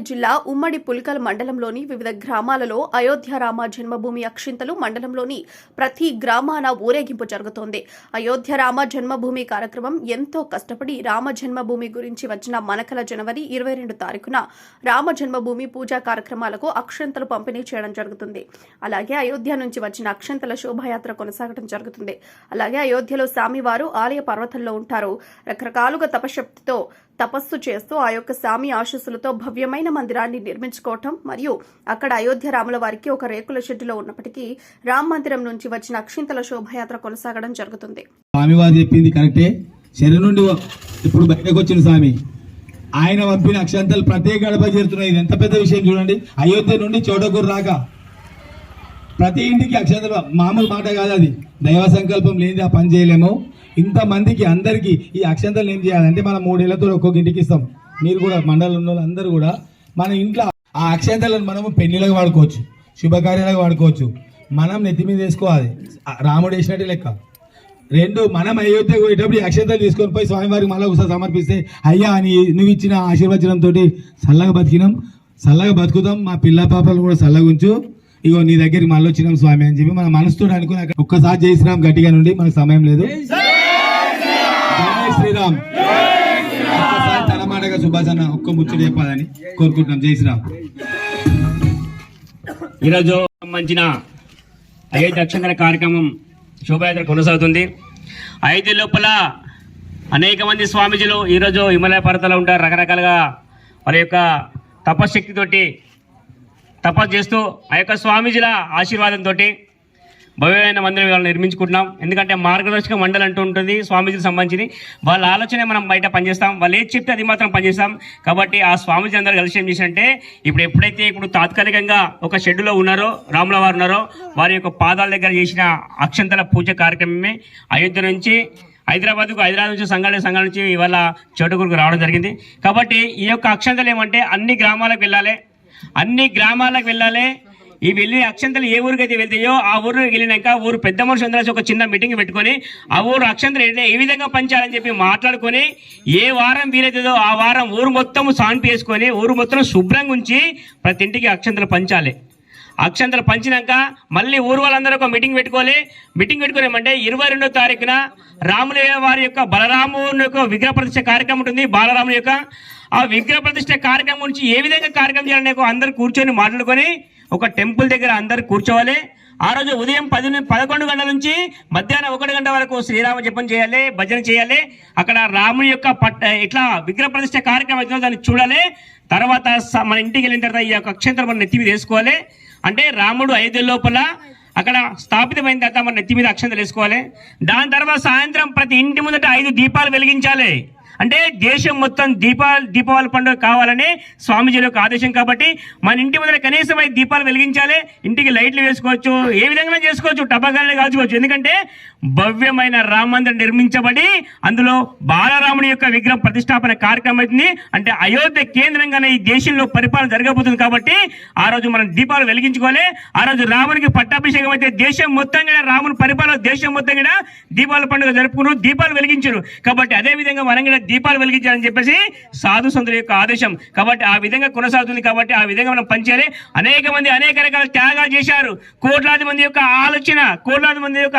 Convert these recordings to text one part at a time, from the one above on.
జిల్లా ఉమ్మడి పులికల్ మండలంలోని వివిధ గ్రామాలలో అయోధ్య రామ జన్మభూమి అక్షింతలు మండలంలోని ప్రతి గ్రామాన ఊరేగింపు జరుగుతోంది. అయోధ్య రామ జన్మభూమి కార్యక్రమం ఎంతో కష్టపడి రామ జన్మభూమి గురించి వచ్చిన మనకల జనవరి ఇరవై రెండు తారీఖున రామ జన్మభూమి పూజా కార్యక్రమాలకు అక్షంతలు పంపిణీ చేయడం జరుగుతుంది. అలాగే అయోధ్య నుంచి వచ్చిన అక్షంతల శోభాయాత్ర కొనసాగడం జరుగుతుంది. అలాగే అయోధ్యలో స్వామివారు ఆలయ పర్వతంలో ఉంటారు. రకరకాలుగా తపశక్తితో తపస్సు చేస్తూ ఆ యొక్క స్వామి ఆశీస్సులతో భవ్యమైన మందిరాన్ని నిర్మించుకోవటం మరియు అక్కడ అయోధ్య రాముల వారికి ఒక రేకుల షెడ్డులో ఉన్నప్పటికీ రామ్ మందిరం నుంచి వచ్చిన అక్షింతల శోభయాత్ర కొనసాగడం జరుగుతుంది. స్వామివారు చెప్పింది కరెక్టే. శని నుండి ఇప్పుడు బయటకు వచ్చిన స్వామి. ఆయన పంపిన అక్షంతలు ప్రతి గడప చేరుతున్నాయి. ఇది ఎంత పెద్ద విషయం చూడండి. అయోధ్య నుండి చోటకూరు రాక ప్రతి ఇంటికి అక్షంతలు. మామూలు మాట కాదు అది. దైవ సంకల్పం లేనిది ఆ పని చేయలేము. ఇంతమందికి అందరికీ ఈ అక్షంతలు ఏం చేయాలంటే మనం మూడేళ్ళతో ఒక్కొక్క ఇంటికి ఇస్తాం. మీరు కూడా మండలం ఉన్న వాళ్ళందరూ కూడా మన ఇంట్లో ఆ అక్షంతలను మనము పెళ్ళిలకు వాడుకోవచ్చు శుభకార్యాలకు వాడుకోవచ్చు. మనం నెత్తి మీద వేసుకోవాలి. రాముడు వేసినట్టే లెక్క. రెండు మనం అయోధ్య పోయేటప్పుడు ఈ అక్షంతలు తీసుకొని పోయి స్వామివారికి మళ్ళీ ఒకసారి సమర్పిస్తే అయ్యా అని నువ్వు ఇచ్చిన ఆశీర్వచనంతో చల్లగా బతికినాం చల్లగా బతుకుతాం మా పిల్ల పాపలు కూడా చల్లగా ఉంచు. ఇగో నీ దగ్గరికి మళ్ళీ వచ్చినాం స్వామి అని చెప్పి మన మనసుతో అనుకుని ఒక్కసారి చేసినాం గట్టిగా నుండి మనకు సమయం లేదు. శ్రీరామ్. ఒక్కసారి తన సుభాష్ అన్న ఒక్క ముచ్చట చెప్పాలని కోరుకుంటున్నాం. జై శ్రీరామ్. ఈరోజు సంబంధించిన అయోధ్య అక్షంతర కార్యక్రమం శోభయాత్ర కొనసాగుతుంది. అయోధ్య లోపల అనేక మంది స్వామీజీలు ఈరోజు హిమాలయ పర్వతాలు ఉంటారు. రకరకాలుగా వారి యొక్క తపశక్తితోటి తపస్సు చేస్తూ ఆ యొక్క స్వామీజీల ఆశీర్వాదంతో భవ్యమైన మందిరం ఇవాళ నిర్మించుకుంటున్నాం. ఎందుకంటే మార్గదర్శక మండలి అంటూ ఉంటుంది స్వామీజీకి సంబంధించి వాళ్ళ ఆలోచనే మనం బయట పనిచేస్తాం. వాళ్ళు ఏది చెప్తే అది మాత్రం పనిచేస్తాం. కాబట్టి ఆ స్వామీజీ అందరూ కలిసి ఏం చేశారంటే ఇప్పుడు ఎప్పుడైతే ఇప్పుడు తాత్కాలికంగా ఒక షెడ్యూల్లో ఉన్నారో రాముల వారు ఉన్నారో వారి యొక్క పాదాల దగ్గర చేసిన అక్షంతల పూజ కార్యక్రమమే. అయోధ్య నుంచి హైదరాబాద్కు హైదరాబాద్ నుంచి సంఘాల సంఘాల నుంచి ఇవాళ చోటుకూరుకు రావడం జరిగింది. కాబట్టి ఈ యొక్క అక్షంతలు ఏమంటే అన్ని గ్రామాలకు వెళ్ళాలి. అన్ని గ్రామాలకు వెళ్ళాలి. ఈ వెళ్ళి అక్షంతలు ఏ ఊరికి అయితే వెళ్తాయో ఆ ఊరికి వెళ్ళినాక ఊరు పెద్ద మనుషులు అందరూ ఒక చిన్న మీటింగ్ పెట్టుకొని ఆ ఊరు అక్షంతలు ఏంటంటే ఏ విధంగా పంచాలని చెప్పి మాట్లాడుకొని ఏ వారం వీలైతుందో ఆ వారం ఊరు మొత్తం సాన్పి వేసుకొని ఊరు మొత్తం శుభ్రంగా ఉంచి ప్రతి ఇంటికి అక్షంతలు పంచాలి. అక్షంతలు పంచినాక మళ్ళీ ఊరు వాళ్ళందరూ ఒక మీటింగ్ పెట్టుకోవాలి. మీటింగ్ పెట్టుకోలేమంటే ఇరవై రెండో తారీఖున రాముల వారి యొక్క బలరాముని యొక్క విగ్రహ ప్రతిష్ట కార్యక్రమం ఉంటుంది. బాలరాముని యొక్క ఆ విగ్రహ ప్రతిష్ట కార్యక్రమం నుంచి ఏ విధంగా కార్యక్రమం చేయాలని అందరూ కూర్చొని మాట్లాడుకొని ఒక టెంపుల్ దగ్గర అందరు కూర్చోవాలి. ఆ రోజు ఉదయం పది పదకొండు గంటల నుంచి మధ్యాహ్నం ఒకటి గంట వరకు శ్రీరామ జపం చేయాలి భజన చేయాలి. అక్కడ రాముని యొక్క పట్ట ఇట్లా విగ్రహ ప్రతిష్ట కార్యక్రమం దాన్ని చూడాలి. తర్వాత స- మన ఇంటికి వెళ్ళిన తర్వాత ఈ యొక్క అక్షంతరం మన నెత్తి మీద వేసుకోవాలి. అంటే రాముడు ఐదు లోపల అక్కడ స్థాపితమైన తర్వాత మన నెత్తి మీద అక్షంతలు వేసుకోవాలి. దాని తర్వాత సాయంత్రం ప్రతి ఇంటి ముందట ఐదు దీపాలు వెలిగించాలి. అంటే దేశం మొత్తం దీపాలు దీపావళి పండుగ కావాలని స్వామీజీల యొక్క ఆదేశం కాబట్టి మన ఇంటి ముందర కనీసం అయితే దీపాలు వెలిగించాలి ఇంటికి లైట్లు వేసుకోవచ్చు ఏ విధంగా చేసుకోవచ్చు టపాకాయలు కాల్చుకోవచ్చు. ఎందుకంటే భవ్యమైన రామ మందిరం నిర్మించబడి అందులో బాలరాముడి యొక్క విగ్రహం ప్రతిష్టాపన కార్యక్రమం అవుతుంది. అంటే అయోధ్య కేంద్రంగానే ఈ దేశంలో పరిపాలన జరగబోతుంది కాబట్టి ఆ రోజు మనం దీపాలు వెలిగించుకోవాలి. ఆ రోజు రామునికి పట్టాభిషేకం అయితే దేశం మొత్తం కూడా రాముని పరిపాలన దేశం మొత్తం కూడా దీపావళి పండుగ జరుపుకున్నారు దీపాలు వెలిగించారు. కాబట్టి అదే విధంగా మనం కూడా దీపాలు వెలిగించాలని చెప్పేసి సాధు సంతుల యొక్క ఆదేశం కాబట్టి ఆ విధంగా కొనసాగుతుంది కాబట్టి ఆ విధంగా మనం పనిచేయాలి అనేక మంది అనేక రకాల త్యాగాలు చేశారు కోట్లాది మంది యొక్క ఆలోచన కోట్లాది మంది యొక్క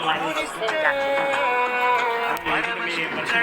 What is this?